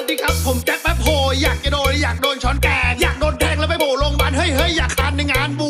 วัสดีครับ ผมแจ็คแป๊บโฮอยากจะโดนอยากโดนช้อนแกงอยากโดนแทงแล้วไปโบล่โรงพยาบาลเฮ้ยเฮ้ยอยากคานในงานบุช